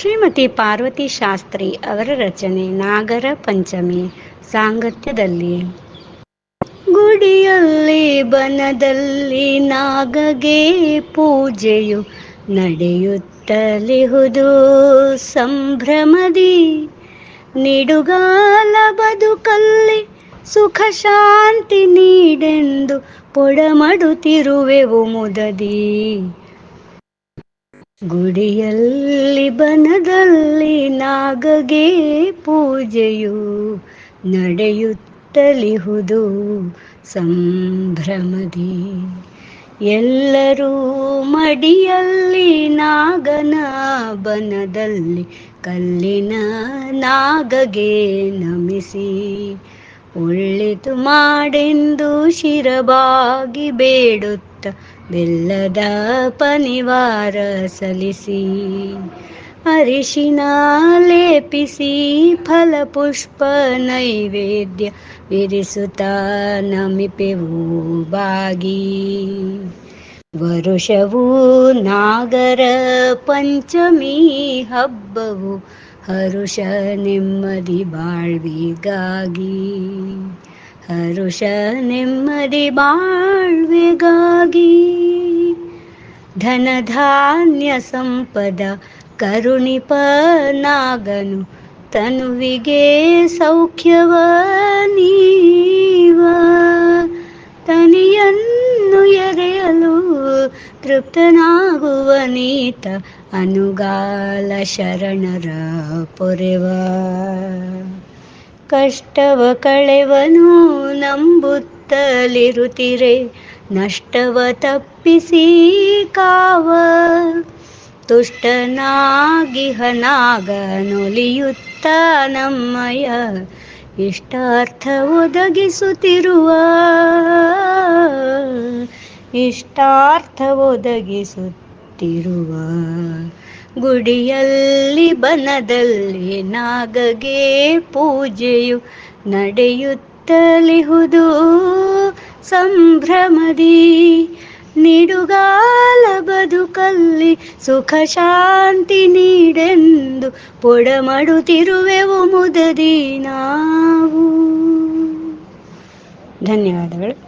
ಶ್ರೀಮತಿ ಪಾರ್ವತಿ ಶಾಸ್ತ್ರಿ ಅವರ ರಚನೆ ನಾಗರ ಪಂಚಮಿ ಸಾಂಗತ್ಯದಲ್ಲಿ. ಗುಡಿಯಲ್ಲಿ ಬನದಲ್ಲಿ ನಾಗಗೆ ಪೂಜೆಯು ನಡೆಯುತ್ತಲಿಹುದು ಸಂಭ್ರಮದಿ. ನಿಡುಗಾಲ ಬದುಕಲ್ಲಿ ಸುಖ ಶಾಂತಿ ನೀಡೆಂದು ಪೊಡಮಡುತ್ತಿರುವೆವು ಮುದದಿ. ಗುಡಿಯಲ್ಲಿ ಬನದಲ್ಲಿ ನಾಗಗೆ ಪೂಜೆಯು ನಡೆಯುತ್ತಲಿಹುದು ಸಂಭ್ರಮದಿ. ಎಲ್ಲರೂ ಮಡಿಯಲ್ಲಿ ನಾಗನ ಬನದಲ್ಲಿ ಕಲ್ಲಿನ ನಾಗಗೆ ನಮಿಸಿ ಒಳ್ಳೆದು ಮಾಡೆಂದು ಶಿರಬಾಗಿ ಬೇಡುತ್ತ ಬೆಲ್ಲದ ಪನಿವಾರ ಸಲ್ಲಿಸಿ ಅರಿಶಿನ ಲೇಪಿಸಿ ಫಲಪುಷ್ಪ ನೈವೇದ್ಯ ವಿರಿಸುತ್ತ ನಮಿಪೆವು ಬಾಗಿ ವರುಷವು ನಾಗರ ಪಂಚಮಿ ಹಬ್ಬವು ಹರುಷ ನೆಮ್ಮದಿ ಬಾಳ್ವಿಗಾಗಿ ಹರುಷ ನೆಮ್ಮದಿ ಬಾಳ್ವೆಗಾಗಿ ಧನಧಾನ್ಯ ಸಂಪದ ಕರುಣಿಪ ನಾಗನು ತನುವಿಗೆ ಸೌಖ್ಯವ ನೀವ. ತನಿಯನ್ನು ಎರೆಯಲು ತೃಪ್ತನಾಗುವ ನೀತ ಅನುಗಾಲ ಶರಣರ ಪೊರೆವ. ಕಷ್ಟವ ಕಳೆವನು ನಂಬುತ್ತಲಿರುತ್ತಿರೆ ನಷ್ಟವ ತಪ್ಪಿಸಿ ಕಾವ. ತುಷ್ಟನಾಗಿಹನಾಗ ನೊಲಿಯುತ್ತ ನಮ್ಮಯ ಇಷ್ಟಾರ್ಥ ಒದಗಿಸುತ್ತಿರುವ. ಇಷ್ಟಾರ್ಥ ಒದಗಿಸುತ್ತಿರುವ ಗುಡಿಯಲ್ಲಿ ಬನದಲ್ಲಿ ನಾಗಗೆ ಪೂಜೆಯು ನಡೆಯುತ್ತಲಿಹುದು. ಸಂಭ್ರಮದಿ ನಿಡುಗಾಲ ಬದುಕಲ್ಲಿ ಸುಖ ಶಾಂತಿ ನೀಡೆಂದು ಪೊಡಮಡುತ್ತಿರುವೆವು ಮುದದಿ ನಾವು. ಧನ್ಯವಾದಗಳು.